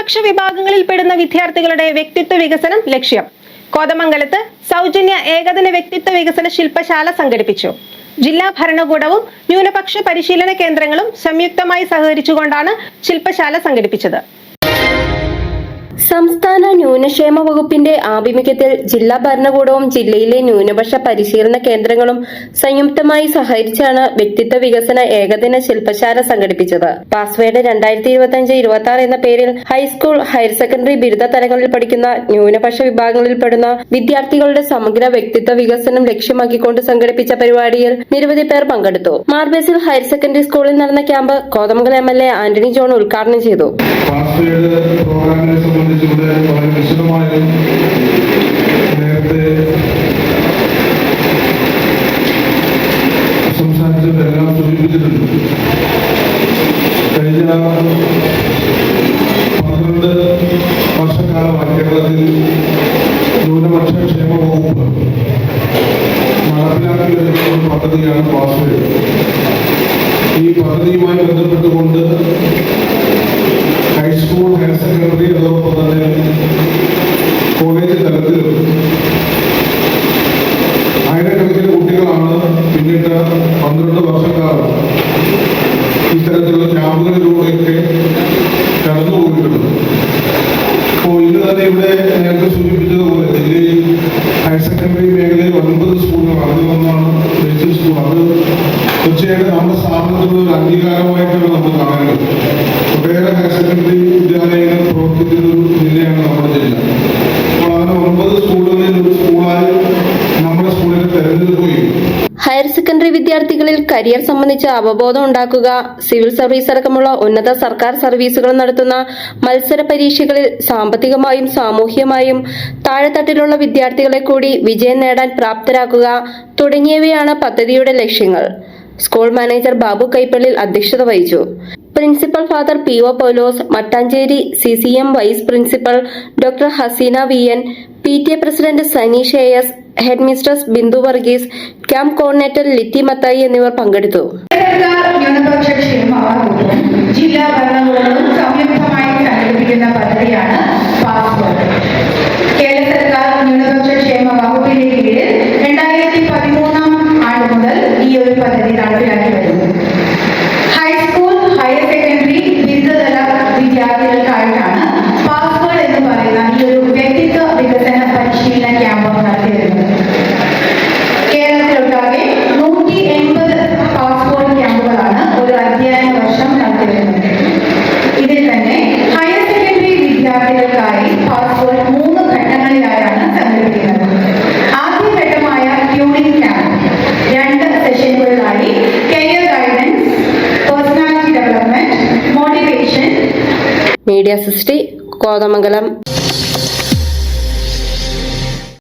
ന്യൂനപക്ഷ വിഭാഗങ്ങളിൽ പെടുന്ന വിദ്യാർത്ഥികളുടെ വ്യക്തിത്വ വികസനം ലക്ഷ്യം. കോതമംഗലത്ത് സൗജന്യ ഏകദിന വ്യക്തിത്വ വികസന ശില്പശാല സംഘടിപ്പിച്ചു. ജില്ലാ ഭരണകൂടവും ന്യൂനപക്ഷ പരിശീലന കേന്ദ്രങ്ങളും സംയുക്തമായി സഹകരിച്ചുകൊണ്ടാണ് ശില്പശാല സംഘടിപ്പിച്ചത്. സംസ്ഥാന ന്യൂനക്ഷേമ വകുപ്പിന്റെ ആഭിമുഖ്യത്തിൽ ജില്ലാ ഭരണകൂടവും ജില്ലയിലെ ന്യൂനപക്ഷ പരിശീലന കേന്ദ്രങ്ങളും സംയുക്തമായി സഹകരിച്ചാണ് വ്യക്തിത്വ വികസന ഏകദിന ശില്പശാല സംഘടിപ്പിച്ചത്. പാസ്വേഡ് രണ്ടായിരത്തി ഇരുപത്തി അഞ്ച് ഇരുപത്തി ആറ് എന്ന പേരിൽ ഹൈസ്കൂൾ ഹയർ സെക്കൻഡറി ബിരുദ തലങ്ങളിൽ പഠിക്കുന്ന ന്യൂനപക്ഷ വിഭാഗങ്ങളിൽപ്പെടുന്ന വിദ്യാർത്ഥികളുടെ സമഗ്ര വ്യക്തിത്വ വികസനം ലക്ഷ്യമാക്കിക്കൊണ്ട് സംഘടിപ്പിച്ച പരിപാടിയിൽ നിരവധി പേർ പങ്കെടുത്തു. മാർബേസിൽ ഹയർ സെക്കൻഡറി സ്കൂളിൽ നടന്ന camp Kothamangalam M L A Antony John ഉദ്ഘാടനം ചെയ്തു. സംബന്ധിച്ച് ഇവിടെ വളരെ വിശദമായി നേരത്തെ സംസാരിച്ചതെല്ലാം സൂചിപ്പിച്ചിട്ടുണ്ട്. കഴിഞ്ഞ പന്ത്രണ്ട് വർഷക്കാലമായി കേരളത്തിൽ ന്യൂനപക്ഷ ക്ഷേമ വകുപ്പ് നടപ്പിലാക്കി വരുന്ന പദ്ധതിയാണ് പാസ്വേഡ്. ഈ പദ്ധതിയുമായി ബന്ധപ്പെട്ടുകൊണ്ട് ഹൈസ്കൂൾ ഹയർ സെക്കൻഡറി അതോടൊപ്പം തന്നെ കോളേജ് തലത്തിലും ആയിരക്കണക്കിന് കുട്ടികളാണ് പിന്നിട്ട് പന്ത്രണ്ട് വർഷക്കാലം ഇത്തരത്തിലുള്ള ക്യാമ്പുകളിലൂടെയൊക്കെ കടന്നുപോയിട്ടുണ്ട് അപ്പോൾ ഇന്ന് തന്നെ ഇവിടെ നേരത്തെ സൂചിപ്പിച്ചതുപോലെ ജില്ലയിൽ ഹയർ സെക്കൻഡറി മേഖലയിൽ ഒൻപത് സ്കൂളുകൾ അതിൽ ഒന്നാണ് ബേസിക് സ്കൂൾ. അത് തീർച്ചയായിട്ടും നമ്മുടെ സ്ഥാപനത്തിലുള്ള ഒരു അംഗീകാരമായിട്ടാണ് നമ്മൾ കാണേണ്ടത് ഒട്ടേറെ ഹയർ സെക്കൻഡറി വിദ്യാലയങ്ങൾ പ്രവർത്തിക്കുന്ന ഒരു ജില്ലയാണ് നമ്മുടെ ജില്ല. അപ്പോൾ അങ്ങനെ ഒൻപത് സ്കൂളുകളിൽ ഒരു സ്കൂളായി നമ്മുടെ സ്കൂളിനെ തെരഞ്ഞെടുക്കുകയും ഹയർ സെക്കൻഡറി വിദ്യാർത്ഥികളിൽ കരിയർ സംബന്ധിച്ച അവബോധം ഉണ്ടാക്കുക സിവിൽ സർവീസ് അടക്കമുള്ള ഉന്നത സർക്കാർ സർവീസുകൾ നടത്തുന്ന മത്സര പരീക്ഷകളിൽ സാമ്പത്തികമായും സാമൂഹ്യമായും താഴെത്തട്ടിലുള്ള വിദ്യാർത്ഥികളെ കൂടി വിജയം നേടാൻ പ്രാപ്തരാക്കുക തുടങ്ങിയവയാണ് പദ്ധതിയുടെ ലക്ഷ്യങ്ങൾ. സ്കൂൾ മാനേജർ ബാബു കൈപ്പള്ളിൽ അധ്യക്ഷത വഹിച്ചു. Principal father P O Paulose Mattancherry C C M vice principal doctor Haseena V N P T A president Saneesh A head mistress Bindu Varghese camp coordinator Litty Mathai എന്നിവർ പങ്കെടുത്തു. ജില്ലാ ഭരണകൂടവും media sixty Kothamangalam.